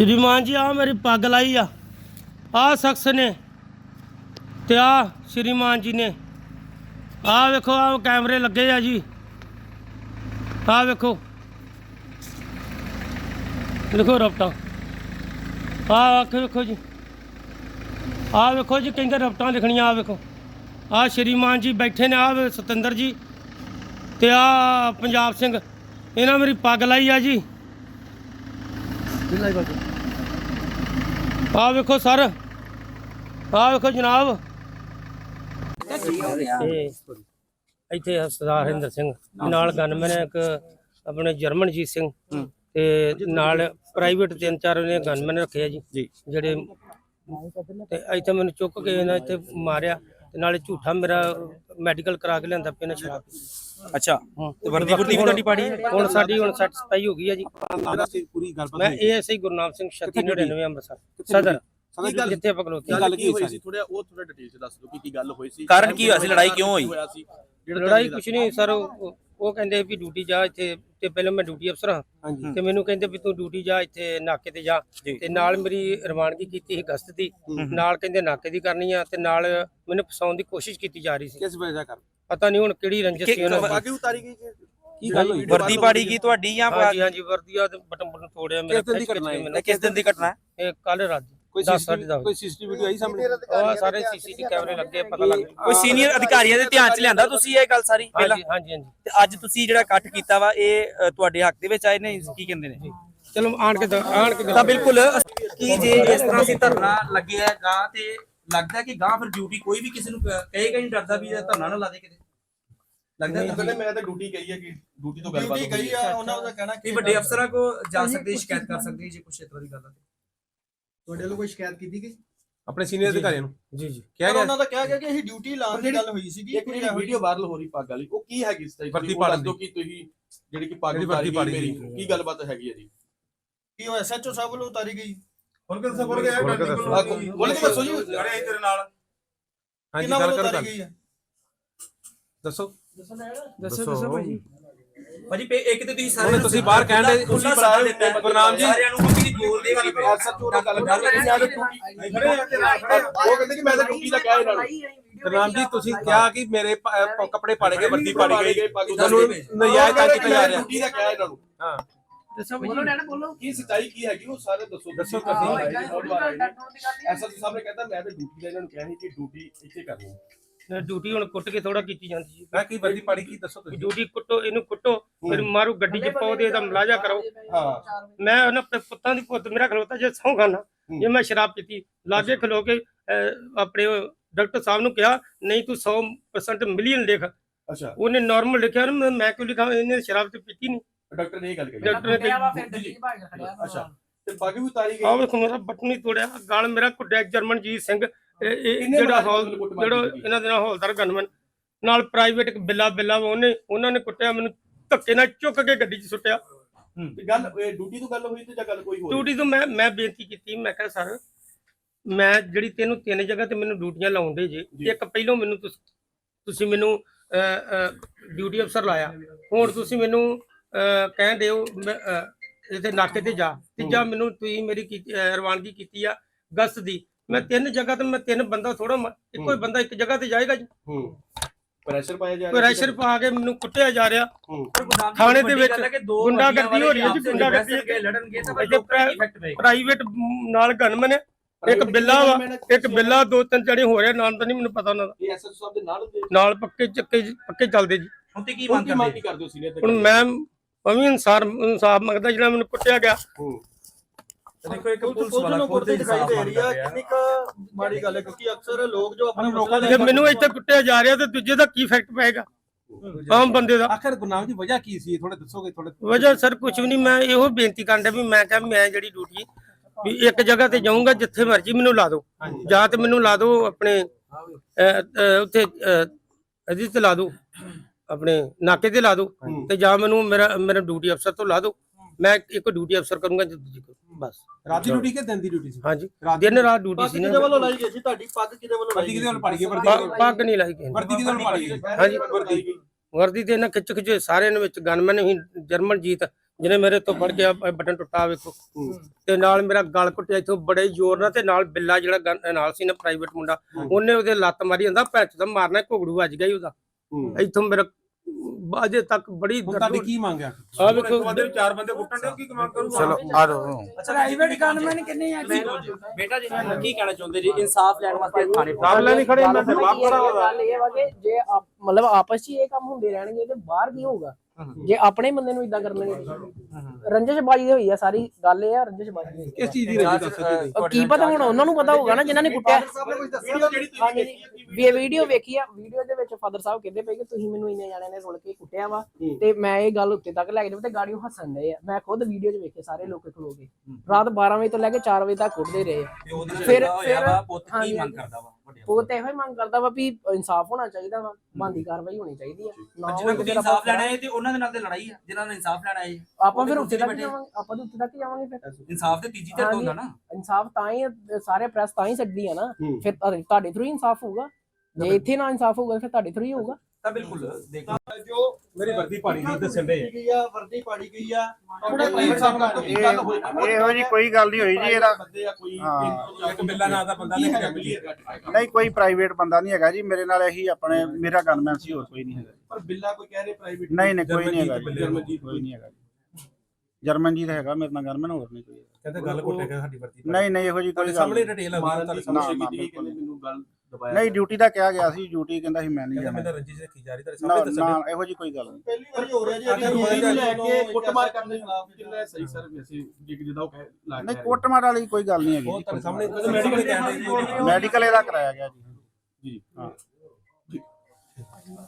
ਸ਼੍ਰੀਮਾਨ ਜੀ ਆ ਮੇਰੀ ਪੱਗ ਲਾਈ ਆ। ਆ ਸ਼ਖਸ ਨੇ ਤੇ ਆ ਸ਼੍ਰੀਮਾਨ ਜੀ ਨੇ। ਆ ਵੇਖੋ ਆ ਕੈਮਰੇ ਲੱਗੇ ਆ ਜੀ। ਆ ਵੇਖੋ। ਲਿਖੋ ਰਪਟਾ। ਆ ਅੱਖ ਵੇਖੋ ਜੀ। ਆ ਵੇਖੋ ਜੀ ਕਹਿੰਦੇ ਰਪਟਾਂ ਲਿਖਣੀਆਂ ਆ ਵੇਖੋ। ਆ ਸ਼੍ਰੀਮਾਨ ਜੀ ਬੈਠੇ ਨੇ ਆ ਸਤਿੰਦਰ ਜੀ ਤੇ ਆ ਪੰਜਾਬ ਸਿੰਘ। ਇਹਨਾਂ ਮੇਰੀ ਪੱਗ ਲਾਈ ਆ ਜੀ। ਆ ਵੇਖੋ ਸਰ। ਆ ਵੇਖੋ ਜਨਾਬ। ਤੇ ਇੱਥੇ ਸਰਦਾਰ ਹਰਿੰਦਰ ਸਿੰਘ ਨਾਲ ਗਨਮੈਨ ਇੱਕ ਆਪਣੇ ਜਰਮਨਜੀਤ ਸਿੰਘ ਤੇ ਨਾਲ ਪ੍ਰਾਈਵੇਟ ਤਿੰਨ ਚਾਰ ਉਹਨੇ ਗਨਮੈਨ ਰੱਖੇ ਆ ਜੀ। ਜਿਹੜੇ ਤੇ ਇੱਥੇ ਮੈਨੂੰ ਚੁੱਕ ਕੇ ਇਹਨਾਂ ਇੱਥੇ ਮਾਰਿਆ ਤੇ ਨਾਲੇ ਝੂਠਾ ਮੇਰਾ ਮੈਡੀਕਲ ਕਰਾ ਕੇ ਲਿਆਂਦਾ ਪਿਆ ਨਾ ਸ਼ਰਾਬ ਅੱਛਾ ਤੇ ਵਰਦੀ ਵਰਦੀ ਵੀ ਤੁਹਾਡੀ ਪਾੜੀ ਹੈ? ਹੁਣ ਸਾਡੀ ਹੁਣ ਸੈਟੀਸਫਾਈ ਹੋ ਗਈ ਹੈ ਜੀ। ਪੂਰੀ ਗੱਲਬਾਤ ਮੈਂ ਏਐਸਆਈ ਗੁਰਨਾਮ ਸਿੰਘ 3699 ਅੰਮ੍ਰਿਤਸਰ ਸਦਰ। ਕੀ ਗੱਲ ਜਿੱਥੇ ਆਪਾਂ ਖਲੋਤੇ ਕੀ ਗੱਲ ਕੀ ਹੋਈ ਸੀ? ਥੋੜਾ ਉਹ ਥੋੜਾ ਡਿਟੇਲ ਚ ਦੱਸ ਦਿਓ ਕਿ ਕੀ ਗੱਲ ਹੋਈ ਸੀ? ਕਾਰਨ ਕੀ ਹੋਇਆ ਸੀ? ਲੜਾਈ ਕਿਉਂ ਹੋਈ? ਹੋਇਆ ਸੀ? ਲੜਾਈ ਕੁਛ ਨਹੀਂ ਸਰ ਉਹ ਕਹਿੰਦੇ ਵੀ ਡਿਊਟੀ ਜਾ ਇੱਥੇ ਤੇ ਪਹਿਲਾਂ ਮੈਂ ਡਿਊਟੀ ਅਫਸਰ ਹਾਂ। ਤੇ ਮੈਨੂੰ ਕਹਿੰਦੇ ਵੀ ਤੂੰ ਡਿਊਟੀ ਜਾ ਇੱਥੇ ਨਾਕੇ ਤੇ ਜਾ। ਜੀ। ਤੇ ਨਾਲ ਮੇਰੀ ਰਵਾਨਗੀ ਕੀਤੀ ਸੀ ਗਸਤ ਦੀ। ਨਾਲ ਕਹਿੰਦੇ ਨਾਕੇ ਦੀ ਕਰਨੀ ਆ ਤੇ ਨਾਲ ਮੈਨੂੰ ਫਸਾਉਣ ਦੀ ਕੋਸ਼ਿਸ਼ ਕੀਤੀ ਜਾ ਰਹੀ ਸੀ। ਕਿਸ ਵਜ੍ਹਾ ਕਰ ਪਤਾ ਨਹੀਂ ਹੁਣ ਕਿਹੜੀ ਰੰਜਿਸ਼ ਸੀ ਉਹਨਾਂ ਦੀ। ਬਾਕੀ ਉਤਾਰੀ ਗਈ ਜੀ ਕੀ ਗੱਲ ਹੋਈ? ਵਰਦੀ ਪਾੜੀ ਕੀ ਤੁਹਾਡੀ ਜਾਂ ਹਾਂਜੀ ਹਾਂਜੀ ਵਰਦੀਆ ਤੇ ਬਟਨ ਬਟਨ ਤੋੜਿਆ ਮੇਰਾ ਕਿਸ ਦਿਨ ਦੀ ਘਟਨਾ ਹੈ? ਕਿਸ ਦਿਨ ਦੀ ਘਟਨਾ ਹੈ? ਇਹ ਕੱਲ ਰਾਤ ਕੋਈ ਕੋਈ ਸੀਸੀਟੀਵੀ ਆਈ ਸਾਹਮਣੇ? ਉਹ ਸਾਰੇ ਸੀਸੀਟੀ ਕੈਮਰੇ ਲੱਗੇ ਪਤਾ ਲੱਗ ਗਿਆ। ਕੋਈ ਸੀਨੀਅਰ ਅਧਿਕਾਰੀਆਂ ਦੇ ਧਿਆਨ 'ਚ ਲਿਆਂਦਾ ਤੁਸੀਂ ਇਹ ਗੱਲ ਸਾਰੀ ਹਾਂਜੀ ਹਾਂਜੀ ਹਾਂਜੀ। ਤੇ ਅੱਜ ਤੁਸੀਂ ਜਿਹੜਾ ਕੱਟ ਕੀਤਾ ਵਾ ਇਹ ਤੁਹਾਡੇ ਹੱਕ ਦੇ ਵਿੱਚ ਆਏ ਨੇ ਕੀ ਕਹਿੰਦੇ ਨੇ? ਚਲੋ ਆਣ ਕੇ ਆਣ ਕੇ ਤਾਂ ਬਿਲਕੁਲ ਕੀ ਜੇ ਇਸ ਤਰ੍ਹਾਂ ਸੀ ਧਰਨਾ ਲੱਗਿਆ ਗਾਂ ਤੇ ਲੱਗਦਾ ਕਿ ਗਾਂ ਫਿਰ ਡਿਊਟੀ ਕੋਈ ਵੀ ਕਿਸੇ ਨੂੰ ਕਹੇਗਾ ਨਹੀਂ ਡਰਦਾ ਵੀ ਇਹ ਧਰਨਾ ਨਾ ਲਾ ਦੇ ਕਿਤੇ। ਲੱਗਦਾ ਉਹ ਕਹਿੰਦੇ ਮੈਂ ਤਾਂ ਡਿਊਟੀ ਗਈ ਹੈ ਕਿ ਡਿਊਟੀ ਤੋਂ ਗੱਲਬਾਤ ਡਿਊਟੀ ਗਈ ਆ ਉਹਨਾਂ ਦਾ ਕਹਿਣਾ ਕਿ ਵੱਡੇ ਅਫਸਰਾਂ ਕੋ ਜਾ ਸਕਦੇ ਸ਼ਿਕਾਇਤ ਕਰ ਸਕਦੇ ਜੇ ਕੁਛ ਇਸ ਤਰ੍ਹਾਂ ਦੀ ਗੱਲ ਆ। ਤੁਹਾਡੇ ਵੱਲੋਂ ਕੋਈ ਸ਼ਿਕਾਇਤ ਕੀਤੀ ਗਈ? ਆਪਣੇ ਸੀਨੀਅਰ ਅਧਿਕਾਰੀਆਂ ਨੂੰ। ਜੀ ਜੀ। ਕਿਹਾ ਗਿਆ ਉਹਨਾਂ ਦਾ ਕਿਹਾ ਗਿਆ ਕਿ ਅਸੀਂ ਡਿਊਟੀ ਲਾਉਣ ਦੀ ਗੱਲ ਹੋਈ ਸੀਗੀ ਇੱਕ ਜਿਹੜੀ ਵੀਡੀਓ ਵਾਇਰਲ ਹੋ ਰਹੀ ਪੱਗ ਵਾਲੀ ਉਹ ਕੀ ਹੈਗੀ ਸਟਾਈਲ ਵਰਦੀ ਦੱਸ ਪਾੜਨ ਕਿ ਤੁਸੀਂ ਜਿਹੜੀ ਕਿ ਪੱਗ ਗਈ ਪਾੜੀ ਮੇਰੀ। ਕੀ ਗੱਲਬਾਤ ਹੈਗੀ ਹੈ ਜੀ? ਕੀ ਉਹ ਐਸਐਚਓ ਸਾਹਿਬ ਵੱਲੋਂ ਉਤਾਰੀ ਗਈ? ਹੁਣ ਕਿਹਦਾ ਸਫਰ ਗਿਆ ਬੋਲ ਕੇ ਦੱਸੋ ਜੀ। ਲੜੇ ਤੇਰੇ ਨਾਲ। ਹਾਂਜੀ ਗੱਲ ਕਰੋ ਦੱਸੋ। ਦੱਸੋ ਦੱਸੋ ਭਾਜੀ। ਭਾਜੀ ਪੇ- ਇੱਕ ਤੇ ਤੁਸੀਂ ਹੁਣ ਤੁਸੀਂ ਬਾਹਰ ਕਹਿਣ ਡਏ- ਤੁਸੀਂ ਬਣਾ ਦਿੱਤਾ। ਗੁਰਨਾਮ ਜੀ। ਸਾਰਿਆਂ ਨੂੰ ਦੀ ਬੋਲਦੇ ਗੱਲ ਪਏ ਐਸਐਚਓ ਨਾਲ ਗੱਲ ਕਰ ਰਹੇ ਡਿਊਟੀ ਉਹ ਕਹਿੰਦੇ ਕਿ ਮੈਂ ਤਾਂ ਡਿਊਟੀ ਦਾ ਕਿਹਾ ਇਹਨਾਂ ਨੂੰ ਗੁਰਨਾਮ ਜੀ ਤੁਸੀਂ ਕਿਹਾ ਕਿ ਮੇਰੇ ਪ- ਕੱਪੜੇ ਪਾੜੇ ਗਏ ਵਰਦੀ ਪਾੜੀ ਗਈ। ਤੁਹਾਨੂੰ। ਨਜਾਇਜ਼ ਤੰਗ ਕੀਤਾ ਜਾ ਰਿਹਾ ਡਿਊਟੀ ਦਾ ਕਿਹਾ ਇਹਨਾਂ ਨੂੰ ਹਾਂ। ਦੱਸੋ ਕੀ ਸੱਚਾਈ ਕੀ ਹੈਗੀ ਉਹ ਸਾਰੇ ਦੱਸੋ। ਦੱਸੋ ਐਸਐਚਓ ਸਾਹਿਬ ਨੇ ਕਹਿੰਦਾ ਮੈਂ ਤਾਂ ਡਿਊਟੀ ਦਾ ਇਹਨਾਂ ਨੂੰ ਕਿਹਾ ਸੀ ਕਿ ਡਿਊਟੀ ਇੱਥੇ ਕਰਨੀ ਹੈ। ਡਿਊਟੀ ਹੁਣ ਕੁੱਟ ਕੇ ਥੋੜਾ ਕੀਤੀ ਜਾਂਦੀ ਜੀ ਮੈਂ ਕੀ ਵਰਦੀ ਪਾੜੀ ਕੀ ਦੱਸੋ ਵੀ ਤੁਸੀਂ? ਡਿਊਟੀ ਕੁੱਟੋ ਇਹਨੂੰ ਕੁੱਟੋ ਫਿਰ ਮਾਰੂ ਗੱਡੀ 'ਚ ਪਾਓ ਤੇ ਇਹਦਾ ਮਲਾਜਾ ਕਰੋ। ਹਾਂ। ਮੈਂ ਉਹਨਾਂ ਪ- ਪੁੱਤਾਂ ਦੀ ਪੁੱਤ ਮੇਰਾ ਖਲੋਤਾ ਜੇ ਸਹੁੰ ਖਾਨਾ ਜੇ ਮੈਂ ਸ਼ਰਾਬ ਪੀਤੀ ਲਾਗੇ ਖਲੋ ਕੇ ਅਹ, ਆਪਣੇ ਉਹ ਡਾਕਟਰ ਸਾਹਿਬ ਨੂੰ ਕਿਹਾ ਨਹੀਂ ਤੂੰ 100% ਮਿਲੀਅਨ ਲਿਖ। ਅੱਛਾ। ਉਹਨੇ ਨਾਰਮਲ ਲਿਖਿਆ ਨਾ ਮੈਂ- ਮੈਂ ਕਿਉਂ ਲਿਖਾਂ ਇਹਨੇ ਸ਼ਰਾਬ ਤੇ ਪੀਤੀ ਨਹੀਂ ਡਾਕਟਰ ਨੇ ਇਹ ਗੱਲ ਕਹੀ। ਡਾਕਟਰ ਨੇ ਕਿਹਾ ਅੱਛਾ। ਤੇ ਪੱਗ ਵੀ ਉਤਾਰੀ ਗਈ। ਆਹ ਵੇਖੋ ਮੇਰਾ ਬਟਨ ਹੀ ਤੋੜਿਆ ਗਾਲ ਮੇਰਾ ਕੁੱਟਿਆ ਜਰਮਨਜੀਤ ਸਿੰਘ। ਇਹ- ਜਿਹੜਾ ਹੌਲ ਜਿਹੜਾ? ਇਹਨਾਂ ਦੇ ਨਾਲ ਹੌਲਦਾਰ ਗਨਮਨ ਨਾਲ ਪ੍ਰਾਈਵੇਟ ਬਿੱਲਾ ਬਿੱਲਾ ਉਹਨੇ ਉਹਨਾਂ ਨੇ ਕੁੱਟਿਆ ਮੈਨੂੰ ਧੱਕੇ ਨਾਲ ਚੁੱਕ ਕੇ ਗੱਡੀ 'ਚ ਸੁੱਟਿਆ। ਤੇ ਗੱਲ ਇਹ ਡਿਊਟੀ ਤੋਂ ਗੱਲ ਹੋਈ ਤੇ ਜਾਂ ਗੱਲ ਕੋਈ ਹੋਰ? ਡਿਊਟੀ ਤੋਂ ਮੈਂ ਮੈਂ ਬੇਨਤੀ ਕੀਤੀ ਮੈਂ ਕਿਹਾ ਸਰ ਮੈਂ ਜਿਹੜੀ ਤੈਨੂੰ ਤਿੰਨ ਜਗ੍ਹਾ ਤੇ ਮੈਨੂੰ ਡਿਊਟੀਆਂ ਲਾਉਂਦੇ ਜੇ ਜੀ। ਇੱਕ ਪਹਿਲੋਂ ਮੈਨੂੰ ਤੁਸ- ਮੈਨੂੰ ਡਿਊਟੀ ਅਫਸਰ ਲਾਇਆ। ਹੁਣ ਤੁਸੀਂ ਮੈਨੂੰ ਕਹਿਣ ਦਿਓ ਇੱਥੇ ਨਾਕੇ ਤੇ ਜਾ। ਤੀਜਾ ਮੈਨੂੰ ਤੁਸੀਂ ਮੇਰੀ ਰਵਾਨਗੀ ਕੀਤੀ ਆ ਗਸਤ ਦੀ। ਮੈਂ ਤਿੰਨ ਜਗ੍ਹਾ ਤੇ ਮੈਂ ਤਿੰਨ ਬੰਦਾ ਥੋੜਾ ਇੱਕੋ ਹੀ। ਬੰਦਾ ਇੱਕ ਜਗ੍ਹਾ ਤੇ ਜਾਏਗਾ ਜੀ। ਹੂੰ। ਪ੍ਰੈਸ਼ਰ ਪਾਇਆ ਜਾ ਕੋਈ ਰੈਸ਼ਰ ਪਾ ਕੇ ਮੈਨੂੰ ਕੁੱਟਿਆ ਜਾ ਰਿਹਾ। ਹੂੰ। ਥਾਣੇ ਦੇ ਵਿੱਚ ਗੁੰਡਾਗਰਦੀ ਹੋ ਰਹੀ ਹੈ ਜੀ, ਗੁੰਡਾਗਰਦੀ। ਲੜਨਗੇ ਤਾਂ ਪ੍ਰਾਈਵੇਟ ਨਾਲ ਗਨਮਨ ਹੈ। ਇੱਕ ਬਿੱਲਾ ਵਾ ਇੱਕ ਬਿੱਲਾ ਦੋ ਤਿੰਨ ਜਣੇ ਹੋ ਰਿਹਾ ਨਾਮ ਤਾਂ ਨਹੀਂ ਮੈਨੂੰ ਪਤਾ ਉਹਨਾਂ ਦਾ। ਇਹ ਐਸਐਸ ਸਾਹਿਬ ਦੇ ਨਾਲ ਹੁੰਦੇ ਨਾਲ ਪੱਕੇ ਚੱਕੇ ਪੱਕੇ ਚੱਲਦੇ ਜੀ। ਹੁਣ ਤੇ ਕੀ ਮੰਗ ਕਰਦੇ? ਹੋ ਸੀਨੀਅਰ ਹੁਣ ਮੈਂ ਮੈਂ ਵੀ ਇਨਸਾਰ ਇਨਸਾਫ ਮੰਗਦਾ ਜਿਹੜਾ ਮੈਨੂੰ ਕੁੱਟਿਆ ਗਿਆ। ਹੂੰ। ਦੇਖੋ ਇੱਕ ਪੁਲਿਸ ਵਾਲਾ ਖੁਦ ਕੁੱਟਦੀ ਦਿਖਾਈ ਦੇ ਰਹੀ ਆ ਕਿੰਨੀ ਕੁ ਮਾੜੀ ਗੱਲ ਹੈ ਕਿਉਂਕਿ ਅਕਸਰ ਲੋਕ ਜੋ ਆਪਣੇ ਲੋਕਾਂ ਜੇ ਮੈਨੂੰ ਇੱਥੇ ਕੁੱਟਿਆ ਜਾ ਰਿਹਾ ਤੇ ਦੂਜੇ ਦਾ ਕੀ ਇਫੈਕਟ ਪਏਗਾ? ਆਮ ਬੰਦੇ ਦਾ। ਆਖਰ ਗੁਰਨਾਮ ਜੀ ਵਜ੍ਹਾ ਕੀ ਸੀ? ਥੋੜੇ ਦੱਸੋਗੇ ਥੋੜੇ ਵਜ੍ਹਾ ਸਰ ਕੁਝ ਵੀ ਨਹੀਂ ਮੈਂ ਇਹੋ ਬੇਨਤੀ ਕਰਦਾ ਵੀ ਮੈਂ ਕਿਹਾ ਮੈਂ ਜਿਹੜੀ ਡਿਊਟੀ ਵੀ ਇੱਕ ਜਗ੍ਹਾ ਤੇ ਜਾਊਂਗਾ ਜਿੱਥੇ ਮਰਜ਼ੀ ਮੈਨੂੰ ਲਾ ਦਿਓ। ਜਾਂ ਤੇ ਮੈਨੂੰ ਲਾ ਦਿਓ ਆਪਣੇ ਉੱਥੇ ਤੇ ਲਾ ਦਿਓ ਆਪਣੇ ਨਾਕੇ ਤੇ ਲਾ ਦਿਓ ਹੂੰ। ਤੇ ਜਾਂ ਮੈਨੂੰ ਮੇਰਾ ਮੇਰਾ ਡਿਊਟੀ ਅਫਸਰ ਤੋਂ ਲਾ ਦਿਓ। ਮੈਂ ਇੱਕ ਡਿਊਟੀ ਅਫਸਰ ਕਰੂੰਗਾ ਜੇ ਦੂਜੀ ਕਰੂੰ ਬਸ। ਰਾਤ ਦੀ ਡਿਊਟੀ ਕਿ ਦਿਨ ਦੀ ਡਿਊਟੀ ਸੀ? ਹਾਂਜੀ। ਰਾਤ ਦਿਨ ਰਾਤ ਡਿਊਟੀ ਪੱਗ ਸੀ ਕਿਹਦੇ ਨਾ ਵੱਲੋਂ ਲਾਈ ਗਈ ਸੀ? ਤੁਹਾਡੀ ਪੱਗ ਕਿਹਦੇ ਵੱਲੋਂ ਵਰਦੀ ਲਾਈ ਕਿਹਦੇ ਗਈ ਵੱਲ ਪਾੜੀ ਗਈ ਵਰਦੀ ਪੱਗ- ਪੱਗ ਨਹੀਂ ਲਾਈ ਕਿਸੇ ਨੇ। ਵਰਦੀ ਕਿਹਦੇ ਵੱਲ ਪਾੜੀ ਗਈ ਹਾਂਜੀ। ਵਰਦੀ। ਵਰਦੀ ਤੇ ਇਹਨਾਂ ਖਿੱਚ ਖਿੱਚ ਸਾਰਿਆਂ ਨੇ ਵਿੱਚ ਗਨਮੈਨ ਹੀ ਜਰਮਨਜੀਤ ਜਿਹਨੇ ਮੇਰੇ ਤੋਂ ਫੜ ਕੇ ਆਹ ਬਟਨ ਟੁੱਟਾ ਵੇਖੋ। ਤੇ ਨਾਲ ਮੇਰਾ ਗਲ ਘੁੱਟਿਆ ਇੱਥੋਂ ਬੜੇ ਜ਼ੋਰ ਨਾਲ ਤੇ ਨਾਲ ਬਿੱਲਾ ਜਿਹੜਾ ਗਨ- ਨਾਲ ਸੀ ਨਾ ਪ੍ਰਾਈਵੇਟ ਮੁੰਡਾ ਉਹਨੇ ਉਹਦੇ ਲੱਤ ਮਾਰੀ ਜਾਂਦਾ ਪੈਚ ਦਾ ਮਾਰਨਾ ਘੁਗੜੂ ਵੱਜ ਗਿਆ ਹੀ ਉਹਦਾ। ਇੱਥੋਂ ਮੇਰਾ ਅਜੇ ਤੱਕ ਬੜੀ ਹੁਣ ਤੁਹਾਡੀ ਕੀ ਮੰਗਿਆ ਆ? ਵੇਖੋ ਬੰਦੇ ਨੂੰ ਚਾਰ ਬੰਦੇ ਕੁੱਟਣ ਦੇ ਕੀ ਕਮਾਂਡ ਕਰੂਗਾ? ਚਲੋ ਆ ਜਾਓ ਪ੍ਰਾਈਵੇਟ ਗਨਮੈਨ ਕਿੰਨੇ ਆ ਬੇਟਾ ਜੀ ਕੀ ਕਹਿਣਾ ਚਾਹੁੰਦੇ ਜੀ? ਇਨਸਾਫ ਲੈਣ ਵਾਸਤੇ ਥਾਣੇ ਕਾਬਲਾ ਨਹੀਂ ਖੜੇ ਮੈਂ ਖੜਾ ਹੋਦਾ ਗੱਲ ਇਹ ਵਾ ਕਿ ਜੇ ਆਪ- ਮਤਲਬ ਆਪਸ 'ਚ ਹੀ ਇਹ ਕੰਮ ਹੁੰਦੇ ਰਹਿਣਗੇ ਤੇ ਬਾਹਰ ਕੀ ਹੋਊਗਾ? ਜੇ ਆਪਣੇ ਬੰਦੇ ਨੂੰ ਇਦਾਂ ਕਰਨਗੇ ਰੰਜਸ਼ਬਾਜੀ ਦੀ ਹੋਈ ਆ ਸਾਰੀ ਗੱਲ ਇਹ ਆ ਰੰਜਸ਼ਬਾਜੀ ਦੀ ਕਿਸ ਚੀਜ਼ ਦੀ ਰਜੀ ਦੱਸ ਸਕਦੇ ਉਹ ਕੀ ਪਤਾ ਹੁਣ ਉਹਨਾਂ ਨੂੰ ਪਤਾ ਹੋਊਗਾ ਨਾ ਜਿਨ੍ਹਾਂ ਨੇ ਕੁੱਟਿਆ। ਤੁਸੀਂ ਵੀ ਇਹ ਵੀਡੀਓ ਵੇਖੀ ਆ ਵੀਡੀਓ ਦੇ ਵਿੱਚ ਫਾਦਰ ਸਾਹਿਬ ਕਹਿੰਦੇ ਪਏ ਕਿ ਤੁਸੀਂ ਮੈਨੂੰ ਇੰਨੇ ਜਾਣਿਆਂ ਨੇ ਰੁਲ ਕੇ ਕੁੱਟਿਆ ਵਾ ਤੇ ਮੈਂ ਇਹ ਗੱਲ ਉੱਤੇ ਤੱਕ ਲੈ ਕੇ ਤੇ ਗਾੜੀਆਂ ਹੱਸਣ ਡਏ ਆ। ਮੈਂ ਖੁਦ ਵੀਡੀਓ 'ਚ ਵੇਖੇ ਸਾਰੇ ਲੋਕ ਖਲੋ ਰਾਤ 12 ਵਜੇ ਤੋਂ ਲੈ ਕੇ 4 ਵਜੇ ਤੱਕ ਕੁੱਟਦੇ ਰਹੇ ਫਿਰ- ਫਿਰ- ਪੁੱਤ ਕੀ ਮੰਗ ਕਰਦਾ ਵਾ? ਉਹ ਤੇ ਇਹੋ ਹੀ ਮੰਗ ਕਰਦਾ ਵਾ ਵੀ ਇਨਸਾਫ ਹੋਣਾ ਚਾਹੀਦਾ ਵਾ ਬੰਦੀ ਕਾਰਵਾਈ ਹੋਣੀ ਚਾਹੀਦੀ ਆ। ਨਾ ਜਿਹਨਾਂ ਹੋਵੇ ਤੇ ਇਨਸਾਫ ਲੈਣਾ ਹੈ ਤੇ ਉਹਨਾਂ ਦੇ ਨਾਲ ਤੇ ਲੜਾਈ ਆ ਜਿਨ੍ਹਾਂ ਨੇ ਇਨਸਾਫ ਲੈਣਾ ਹੈ ਆਪਾਂ ਫਿਰ ਤੇ ਤੱਕ ਬੈਠੇ। ਜਾਵਾਂਗੇ ਆਪਾਂ ਤਾਂ ਉੱਤੇ ਤੱਕ ਜਾਵਾਂਗੇ ਫਿਰ। ਇਨਸਾਫ ਤੇ ਤੀਜੀ ਧਿਰ ਤੋਂ ਹੁੰਦਾ ਨਾ। ਇਨਸਾਫ ਤਾਂ ਹੀ ਸਾਰੇ ਪ੍ਰੈਸ ਤਾਂ ਹੀ ਛੱਡਦੀ ਆ ਨਾ। ਫਿਰ ਤੁਹਾਡੇ- ਤੁਹਾਡੇ ਥਰੂ ਹੀ ਇਨਸਾਫ ਹੋਊਗਾ। ਜੇ ਇੱਥੇ ਨਾ ਇਨਸਾਫ ਹੋਊਗਾ ਫਿਰ ਤੁਹਾਡੇ ਥਰੂ ਹੀ ਹੋਊਗਾ। ਤਾਂ ਬਿਲਕੁਲ ਦੇਖੋ। ਜੋ ਮੇਰੀ ਵਰਦੀ ਪਾੜੀ ਦੀ ਦੱਸਣ ਦੇ। ਗਈ ਆ ਵਰਦੀ ਪਾੜੀ ਗਈ ਆ ਥੋੜਾ ਪ੍ਰਾਈਵੇਟ ਸਾਹਿਬ ਨਾਲ ਕੋਈ ਗੱਲ ਹੋਈ ਇਹੋ ਜੀ ਕੋਈ ਗੱਲ ਨਹੀਂ ਹੋਈ ਜੀ ਇਹਦਾ ਬੰਦੇ ਆ ਕੋਈ ਹਾਂ। ਇੱਕ ਬਿੱਲਾ ਨਾਂ ਦਾ ਬੰਦਾ ਨਹੀਂ ਨਹੀਂ ਕੋਈ ਪ੍ਰਾਈਵੇਟ ਬੰਦਾ ਨਹੀਂ ਹੈਗਾ ਜੀ ਮੇਰੇ ਨਾਲ ਇਹੀ ਆਪਣੇ ਮੇਰਾ ਗਨਮੈਨ ਸੀ ਹੋਰ ਕੋਈ ਨਹੀਂ ਹੈਗਾ। ਪਰ ਬਿੱਲਾ ਕੋਈ ਕਹਿ ਰਹੇ ਪ੍ਰਾਈਵੇਟ ਨਹੀਂ। ਨਹੀਂ ਕੋਈ ਨਹੀਂ ਹੈਗਾ ਜਰਮਨਜੀਤ ਕੋਈ ਨਹੀਂ ਹੈਗਾ ਜੀ। ਜਰਮਨਜੀਤ ਹੈਗਾ ਮੇਰੇ ਨਾਲ ਗਨਮੈਨ ਹੋਰ ਨਹੀਂ ਕੋਈ। ਕਹਿੰਦੇ ਗੱਲ ਘੁੱਟੇਗਾ ਸਾਡੀ ਵਰਦੀ ਨਹੀਂ ਨਹੀਂ ਇਹੋ ਜੀ ਕੋਈ ਗੱਲ ਸਾਹਮਣੇ। ਡਿਟੇਲ ਆ ਤੁਹਾਡੇ ਨਾ, ਕੀਤੀ ਮੈਨੂੰ ਗੱਲ ਦਬਾਇਆ ਨਹੀਂ ਡਿਊਟੀ ਦਾ ਕਿਹਾ ਗਿਆ ਸੀ ਡਿਊਟੀ ਕਹਿੰਦਾ ਸੀ ਮੈਂ ਨਹੀਂ ਜਾਣਾ ਮੈਂ ਰੰਜੀ ਰੱਖੀ ਜਾ ਰਹੀ ਤੁਹਾਡੇ ਨਾ ਸਾਹਮਣੇ ਦੱਸਣ ਨਾ ਇਹੋ ਜੀ ਕੋਈ ਗੱਲ ਨਹੀਂ। ਪਹਿਲੀ ਵਾਰੀ ਹੋ ਰਿਹਾ ਜੀ ਅੱਗੇ ਅੱਗੇ ਹੋਇਆ ਲੈ ਕੇ ਕੁੱਟਮਾਰ ਕਰਨ ਦੇ ਖਿਲਾਫ ਕਿੰਨਾ ਸਹੀ ਸਰ ਵੈਸੇ ਜੇ ਜਿੱਦਾਂ ਉਹ ਕਹਿ ਨਹੀਂ ਕੋਟਮਾਰ ਵਾਲੀ ਕੋਈ ਗੱਲ ਨਹੀਂ ਉਹ ਹੈਗੀ ਤੁਹਾਡੇ ਸਾਹਮਣੇ ਮੈਡੀਕਲ ਕਹਿੰਦੇ ਜੀ। ਮੈਡੀਕਲ ਇਹਦਾ ਕਰਾਇਆ ਗਿਆ ਜੀ। ਜੀ। ਹਾਂ।